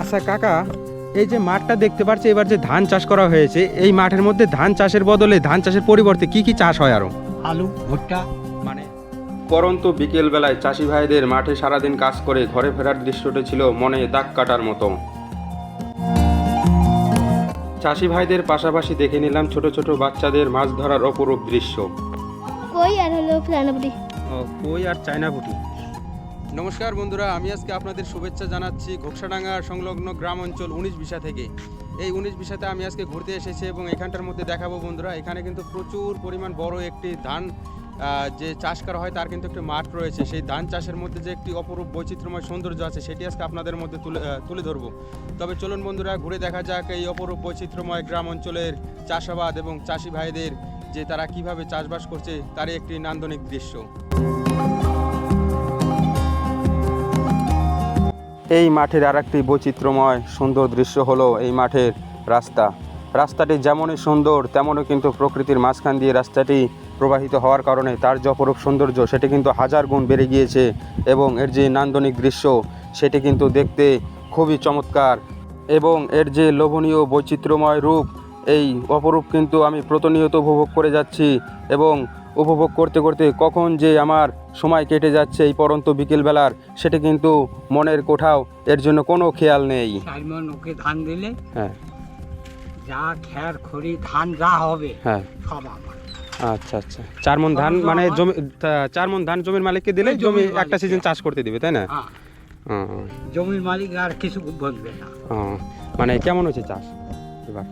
আচ্ছা কাকা এই যে মাঠটা দেখতে পাচ্ছি এবার যে ধান চাষ করা হয়েছে এই মাঠের মধ্যে ধান চাষের বদলে ধান চাষের পরিবর্তে কি কি চাষ হয় আরও? আলু ভুট্টা। মানে? পরন্ত বিকেল বেলায় চাষি ভাইদের মাঠে সারাদিন কাজ করে ঘরে ফেরার দৃশ্যটি ছিল মনে দাগ কাটার মতো। চাষি ভাইদের পাশাপাশি দেখে নিলাম ছোট ছোট বাচ্চাদের মাছ ধরার অপরূপ দৃশ্য। কই আর হলো ফ্লানাবুটি কই আর চায়না বুটি নমস্কার বন্ধুরা, আমি আজকে আপনাদের শুভেচ্ছা জানাচ্ছি ঘোকসাডাঙ্গা সংলগ্ন গ্রাম অঞ্চল উনিশ বিশা থেকে। এই উনিশ বিশাতে আমি আজকে ঘুরতে এসেছি এবং এখানটার মধ্যে দেখাবো বন্ধুরা, এখানে কিন্তু প্রচুর পরিমাণ বড় একটি ধান যে চাষ করা হয় তার কিন্তু একটি মাঠ রয়েছে। সেই ধান চাষের মধ্যে যে একটি অপরূপ বৈচিত্র্যময় সৌন্দর্য আছে, সেটি আজকে আপনাদের মধ্যে তুলে তুলে ধরবো। তবে চলুন বন্ধুরা, ঘুরে দেখা যাক এই অপরূপ বৈচিত্র্যময় গ্রাম অঞ্চলের চাষাবাদ এবং চাষি ভাইদের যে তারা কীভাবে চাষবাস করছে, তারই একটি নান্দনিক দৃশ্য। এই মাঠের আর একটি বৈচিত্র্যময় সুন্দর দৃশ্য হলো এই মাঠের রাস্তা। রাস্তাটি যেমনই সুন্দর, তেমনই কিন্তু প্রকৃতির মাঝখান দিয়ে রাস্তাটি প্রবাহিত হওয়ার কারণে তার যে অপরূপ সৌন্দর্য, সেটি কিন্তু হাজার গুণ বেড়ে গিয়েছে এবং এর যে নান্দনিক দৃশ্য, সেটি কিন্তু দেখতে খুবই চমৎকার এবং এর যে লোভনীয় বৈচিত্র্যময় রূপ, এই অপরূপ কিন্তু আমি প্রতিনিয়ত উপভোগ করে যাচ্ছি এবং উপভোগ করতে করতে কখন যে আমার সময় কেটে যাচ্ছে এই পরন্ত বিকেলবেলার সেটা কিন্তু মনের কোঠাও এর জন্য কোনো খেয়াল নেই। ওকে ধান দিলে? হ্যাঁ। যা খ্যার খড়ি ধান যা হবে হ্যাঁ। সব আমার। আচ্ছা আচ্ছা। চার মন ধান মানে জমি চার মন ধান জমির মালিককে দিলে জমি একটা সিজন চাষ করতে দিবে তাই না? হ্যাঁ। জমির মালিক আর কিছু বলবে না। মানে কেমন হচ্ছে চাষ এবার?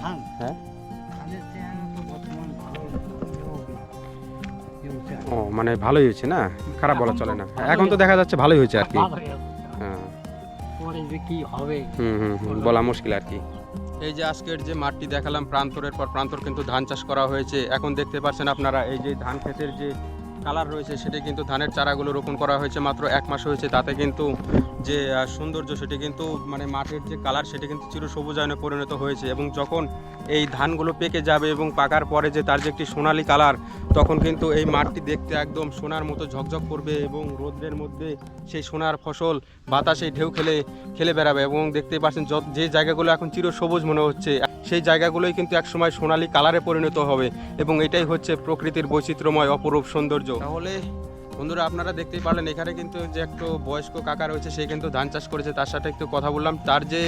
ধান? হ্যাঁ। ও মানে ভালোই হয়েছে না? খারাপ বলা চলে না। এখন তো দেখা যাচ্ছে ভালোই হয়েছে আর কি। হ্যাঁ। কি হবে? হুম হুম হুম, বলা মুশকিল আর কি। এই যে আজকের যে মাঠটি দেখালাম প্রান্তরের পর প্রান্তর কিন্তু ধান চাষ করা হয়েছে। এখন দেখতে পাচ্ছেন আপনারা এই যে ধান ক্ষেতের যে কালার রয়েছে সেটি কিন্তু ধানের চারাগুলো রোপণ করা হয়েছে মাত্র এক মাস হয়েছে। তাতে কিন্তু যে সৌন্দর্য সেটি কিন্তু মানে মাঠের যে কালার সেটি কিন্তু চির সবুজায়নে পরিণত হয়েছে এবং যখন এই ধানগুলো পেকে যাবে এবং পাকার পরে যে তার যে একটি সোনালি কালার, তখন কিন্তু এই মাঠটি দেখতে একদম সোনার মতো ঝকঝক করবে এবং রোদ্রের মধ্যে সেই সোনার ফসল বাতাসে ঢেউ খেলে খেলে বেড়াবে এবং দেখতে পাচ্ছেন যে জায়গাগুলো এখন চির সবুজ মনে হচ্ছে, সেই জায়গাগুলোই কিন্তু একসময় সোনালি কালারে পরিণত হবে এবং এটাই হচ্ছে প্রকৃতির বৈচিত্র্যময় অপরূপ সৌন্দর্য। তাহলে বন্ধুরা আপনারা দেখতেই পারলেন এখানে কিন্তু যে একটু বয়স্ক কাকা রয়েছে সে কিন্তু ধান চাষ করেছে তার সাথে একটু কথা বললাম। তার যে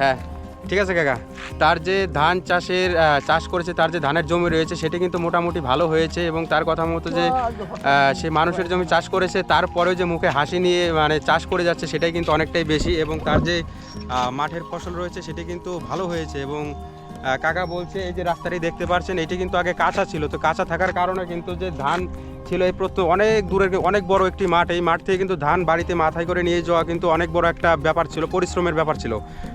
হ্যাঁ ঠিক আছে কাকা। তার যে ধান চাষের চাষ করেছে তার যে ধানের জমি রয়েছে সেটি কিন্তু মোটামুটি ভালো হয়েছে এবং তার কথা মতো যে সে মানুষের জমি চাষ করেছে তারপরেও যে মুখে হাসি নিয়ে মানে চাষ করে যাচ্ছে সেটাই কিন্তু অনেকটাই বেশি এবং তার যে মাঠের ফসল রয়েছে সেটি কিন্তু ভালো হয়েছে এবং কাকা বলছে, এই যে রাস্তাটি দেখতে পাচ্ছেন এটি কিন্তু আগে কাঁচা ছিল। তো কাঁচা থাকার কারণে কিন্তু যে ধান ছিল, এই প্রত্যেক অনেক দূরের অনেক বড় একটি মাঠ। এই মাঠ থেকে কিন্তু ধান বাড়িতে মাথায় করে নিয়ে যাওয়া কিন্তু অনেক বড় একটা ব্যাপার ছিল, পরিশ্রমের ব্যাপার ছিল।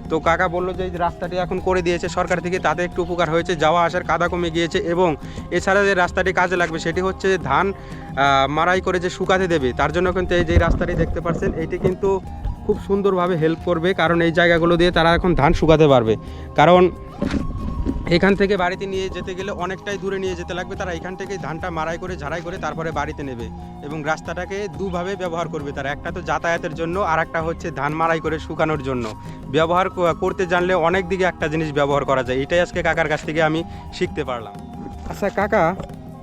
তো কাকা বলল যে, এই রাস্তাটি এখন করে দিয়েছে সরকার থেকে, তাতে একটু উপকার হয়েছে, যাওয়া আসার কাদা কমে গিয়েছে এবং এছাড়া যে রাস্তাটি কাজে লাগবে, সেটি হচ্ছে ধান মাড়াই করে যে শুকাতে দেবে, তার জন্য কিন্তু এই যে রাস্তাটি দেখতে পাচ্ছেন এইটি কিন্তু খুব সুন্দরভাবে হেল্প করবে, কারণ এই জায়গাগুলো দিয়ে তারা এখন ধান শুকাতে পারবে। কারণ এখান থেকে বাড়িতে নিয়ে যেতে গেলে অনেকটাই দূরে নিয়ে যেতে লাগবে। তারা এখান থেকে ধানটা মারাই করে ঝাড়াই করে তারপরে বাড়িতে নেবে এবং রাস্তাটাকে দুভাবে ব্যবহার করবে তারা। একটা তো যাতায়াতের জন্য আর একটা হচ্ছে ধান মারাই করে শুকানোর জন্য। ব্যবহার করতে জানলে অনেক দিকে একটা জিনিস ব্যবহার করা যায়। এটাই আজকে কাকার কাছ থেকে আমি শিখতে পারলাম। আচ্ছা কাকা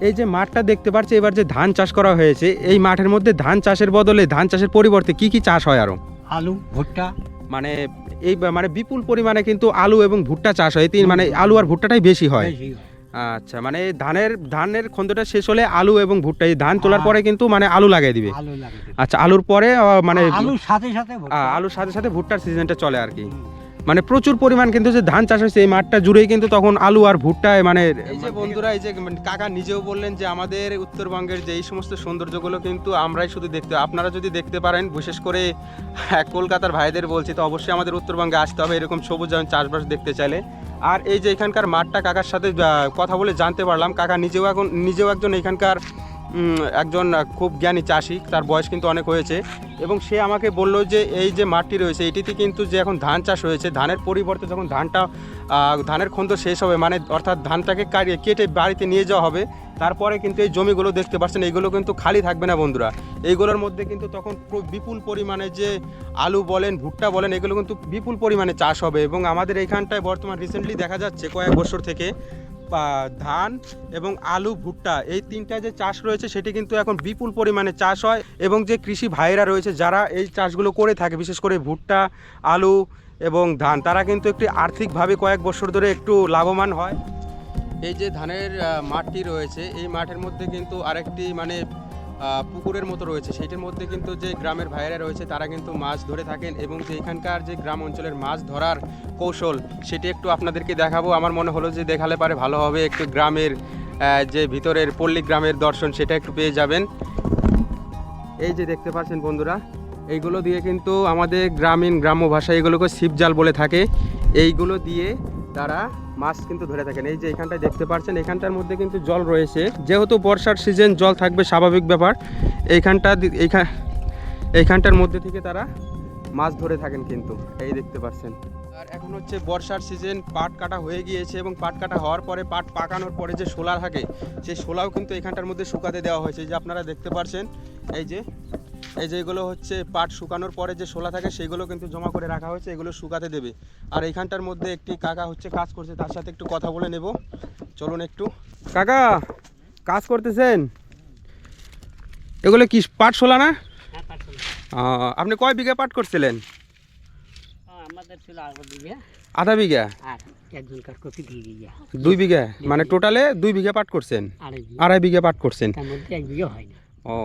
এই যে মাঠটা দেখতে পাচ্ছি এবার যে ধান চাষ করা হয়েছে এই মাঠের মধ্যে ধান চাষের বদলে ধান চাষের পরিবর্তে কি কি চাষ হয় আরও? আলু ভুট্টা মানে এই মানে বিপুল পরিমাণে কিন্তু আলু এবং ভুট্টা চাষ হয়। তিন মানে আলু আর ভুট্টাটাই বেশি হয়। আচ্ছা মানে ধানের ধানের খন্দটা শেষ হলে আলু এবং ভুট্টা এই ধান তোলার পরে কিন্তু মানে আলু লাগাই দিবে। আচ্ছা আলুর পরে মানে আলুর সাথে সাথে ভুট্টা। আলুর সাথে সাথে ভুট্টার সিজনটা চলে আর কি। মানে প্রচুর পরিমাণ কিন্তু যে ধান চাষ হয়েছে এই মাঠটা জুড়েই কিন্তু তখন আলু আর ভুট্টায় মানে যে বন্ধুরা এই যে মানে কাকা নিজেও বললেন যে আমাদের উত্তরবঙ্গের যে এই সমস্ত সৌন্দর্যগুলো কিন্তু আমরাই শুধু দেখতে আপনারা যদি দেখতে পারেন বিশেষ করে হ্যাঁ, কলকাতার ভাইদের বলছি তো অবশ্যই আমাদের উত্তরবঙ্গে আসতে হবে এরকম সবুজায়ন চাষবাস দেখতে চাইলে। আর এই যে এখানকার মাঠটা কাকার সাথে কথা বলে জানতে পারলাম কাকা নিজেও এখন নিজেও একজন এখানকার একজন খুব জ্ঞানী চাষি তার বয়স কিন্তু অনেক হয়েছে। এবং সে আমাকে বলল যে এই যে মাটি রয়েছে, এটিতে কিন্তু যে এখন ধান চাষ হয়েছে, ধানের পরিবর্তে যখন ধানটা ধানের খন্দ শেষ হবে মানে অর্থাৎ ধানটাকে কাটিয়ে কেটে বাড়িতে নিয়ে যাওয়া হবে, তারপরে কিন্তু এই জমিগুলো দেখতে পাচ্ছেন, এইগুলো কিন্তু খালি থাকবে না বন্ধুরা। এইগুলোর মধ্যে কিন্তু তখন বিপুল পরিমাণে যে আলু বলেন, ভুট্টা বলেন, এগুলো কিন্তু বিপুল পরিমাণে চাষ হবে এবং আমাদের এইখানটায় বর্তমান রিসেন্টলি দেখা যাচ্ছে কয়েক বছর থেকে। ধান এবং আলু, ভুট্টা, এই তিনটা যে চাষ রয়েছে সেটি কিন্তু এখন বিপুল পরিমাণে চাষ হয় এবং যে কৃষি ভাইয়েরা রয়েছে যারা এই চাষগুলো করে থাকে, বিশেষ করে ভুট্টা, আলু এবং ধান, তারা কিন্তু একটি আর্থিকভাবে কয়েক বছর ধরে একটু লাভবান হয়। এই যে ধানের মাঠটি রয়েছে, এই মাঠের মধ্যে কিন্তু আরেকটি মানে পুকুরের মতো রয়েছে। সেইটির মধ্যে কিন্তু যে গ্রামের ভাইয়েরা রয়েছে, তারা কিন্তু মাছ ধরে থাকেন এবং যে এখানকার যে গ্রাম অঞ্চলের মাছ ধরার কৌশল, সেটি একটু আপনাদেরকে দেখাবো। আমার মনে হলো যে দেখালে পারে ভালো হবে। একটু গ্রামের যে ভিতরের পল্লী গ্রামের দর্শন, সেটা একটু পেয়ে যাবেন। এই যে দেখতে পাচ্ছেন বন্ধুরা, এইগুলো দিয়ে কিন্তু আমাদের গ্রামীণ গ্রাম্য ভাষায় এগুলোকে ছিপজাল বলে থাকে। এইগুলো দিয়ে তারা মাছ কিন্তু ধরে থাকেন। এই যে এখানটায় দেখতে পাচ্ছেন এখানটার মধ্যে কিন্তু জল রয়েছে। যেহেতু বর্ষার সিজন, জল থাকবে স্বাভাবিক ব্যাপার। এইখানটা এইখান এইখানটার মধ্যে থেকে তারা মাছ ধরে থাকেন কিন্তু। এই দেখতে পাচ্ছেন। আর এখন হচ্ছে বর্ষার সিজন, পাট কাটা হয়ে গিয়েছে এবং পাট কাটা হওয়ার পরে, পাট পাকানোর পরে যে শোলা থাকে সেই শোলাও কিন্তু এখানটার মধ্যে শুকাতে দেওয়া হয়েছে। যে আপনারা দেখতে পাচ্ছেন এই যে এই যেগুলো হচ্ছে পাট শুকানোর পরে যে শোলা থাকে সেগুলো কিন্তু জমা করে রাখা হয়েছে এগুলো শুকাতে দেবে। আর এইখানটার মধ্যে একটি কাকা হচ্ছে কাজ করছে তার সাথে একটু কথা বলে নেব। চলুন একটু। কাকা কাজ করতেছেন? এগুলো কি পাট শোলা না? হ্যাঁ আপনি কয় বিঘা পাট করছিলেন? আধা বিঘা? দুই বিঘা। মানে টোটালে দুই বিঘা পাট করছেন? আড়াই বিঘা। পাট করছেন। এক বিঘা হয় না। ও।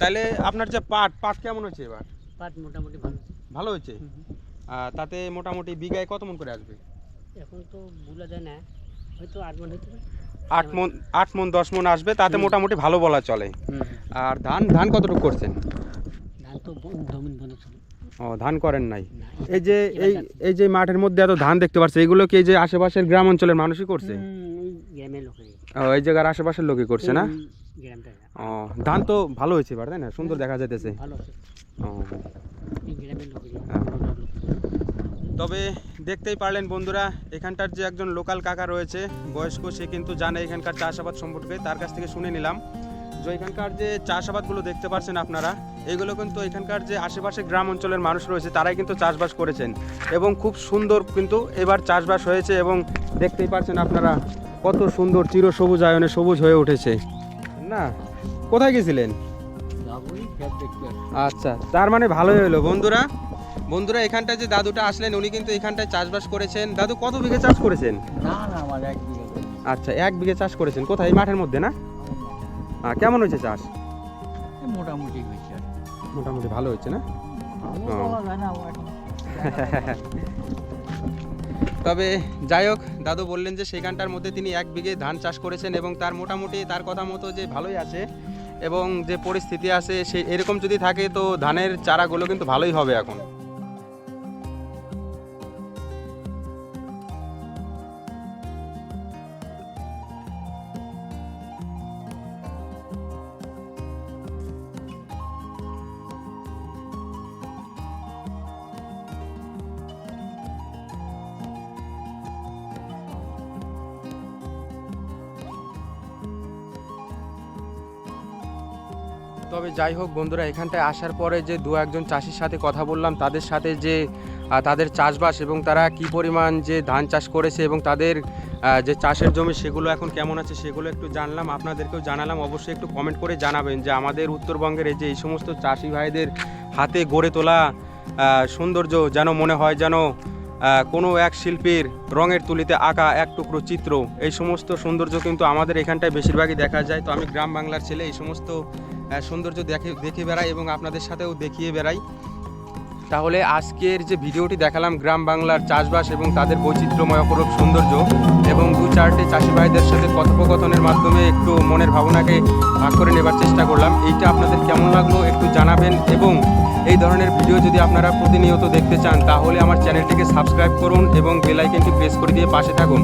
তাহলে আপনার যে পাট পাট কেমন হচ্ছে এবার? পাট মোটামুটি ভালো। ভালো হয়েছে? আহ, তাতে মোটামুটি বিঘায় কত মন করে আসবে? এখন তো বোঝা যায় না। হয়তো আট মন হতে পারে। আট মন আট মন দশ মন আসবে তাতে মোটামুটি ভালো বলা চলে। আর ধান ধান কতটুকু করছেন? ধান তো জমিন বন্ধ ছিল। ও ধান করেন নাই। এই যে এই এই যে মাঠের মধ্যে এত ধান দেখতে পাচ্ছি এগুলো কি এই যে আশেপাশের গ্রাম অঞ্চলের মানুষই করছে? ও এই জায়গার আশেপাশের লোকই করছে না? ও ধান তো ভালো হয়েছে এবার তাই না? সুন্দর দেখা যাইতেছে। হ্যাঁ। তবে দেখতেই পারলেন বন্ধুরা এখানটার যে একজন লোকাল কাকা রয়েছে বয়স্ক সে কিন্তু জানে এখানকার চাষাবাদ সম্পর্কে তার কাছ থেকে শুনে নিলাম। যে এখানকার যে চাষাবাদগুলো দেখতে পাচ্ছেন আপনারা এগুলো কিন্তু এখানকার যে আশেপাশে গ্রাম অঞ্চলের মানুষ রয়েছে তারাই কিন্তু চাষবাস করেছেন। এবং খুব সুন্দর কিন্তু এবার চাষবাস হয়েছে এবং দেখতেই পাচ্ছেন আপনারা কত সুন্দর চির সবুজ আয়নে সবুজ হয়ে উঠেছে। না? কোথায় গেছিলেন? আচ্ছা তার মানে ভালোই হলো। বন্ধুরা বন্ধুরা এখানটায় যে দাদুটা আসলেন উনি কিন্তু এখানটায় চাষবাস করেছেন। দাদু কত বিঘে চাষ করেছেন? না না আমার এক। আচ্ছা এক বিঘে চাষ করেছেন। কোথায়? এই মাঠের মধ্যে না? হ্যাঁ কেমন হয়েছে চাষ? মোটামুটি হয়েছে মোটামুটি ভালো। হয়েছে না তবে যাই হোক, দাদু বললেন যে সেখানটার মধ্যে তিনি এক বিঘে ধান চাষ করেছেন এবং তার মোটামুটি তার কথা মতো যে ভালোই আছে এবং যে পরিস্থিতি আছে সে এরকম যদি থাকে তো ধানের চারাগুলো কিন্তু ভালোই হবে এখন। তবে যাই হোক বন্ধুরা, এখানটায় আসার পরে যে দু একজন চাষির সাথে কথা বললাম, তাদের সাথে যে তাদের চাষবাস এবং তারা কি পরিমাণ যে ধান চাষ করেছে এবং তাদের যে চাষের জমি সেগুলো এখন কেমন আছে সেগুলো একটু জানলাম, আপনাদেরকেও জানালাম। অবশ্যই একটু কমেন্ট করে জানাবেন যে আমাদের উত্তরবঙ্গের এই যে এই সমস্ত চাষি ভাইদের হাতে গড়ে তোলা সৌন্দর্য যেন মনে হয় যেন কোনো এক শিল্পীর রঙের তুলিতে আঁকা এক টুকরো চিত্র, এই সমস্ত সৌন্দর্য কিন্তু আমাদের এখানটায় বেশিরভাগই দেখা যায়। তো আমি গ্রাম বাংলার ছেলে, এই সমস্ত সৌন্দর্য দেখে দেখে বেড়াই এবং আপনাদের সাথেও দেখিয়ে বেড়াই। তাহলে আজকের যে ভিডিওটি দেখালাম গ্রাম বাংলার চাষবাস এবং তাদের বৈচিত্র্যময় অপরূপ সৌন্দর্য এবং দু চারটে চাষি ভাইদের সাথে কথোপকথনের মাধ্যমে একটু মনের ভাবনাকে ভাগ করে নেবার চেষ্টা করলাম। এইটা আপনাদের কেমন লাগল একটু জানাবেন এবং এই ধরনের ভিডিও যদি আপনারা প্রতিনিয়ত দেখতে চান, তাহলে আমার চ্যানেলটিকে সাবস্ক্রাইব করুন এবং বেল আইকনটি প্রেস করে দিয়ে পাশে থাকুন।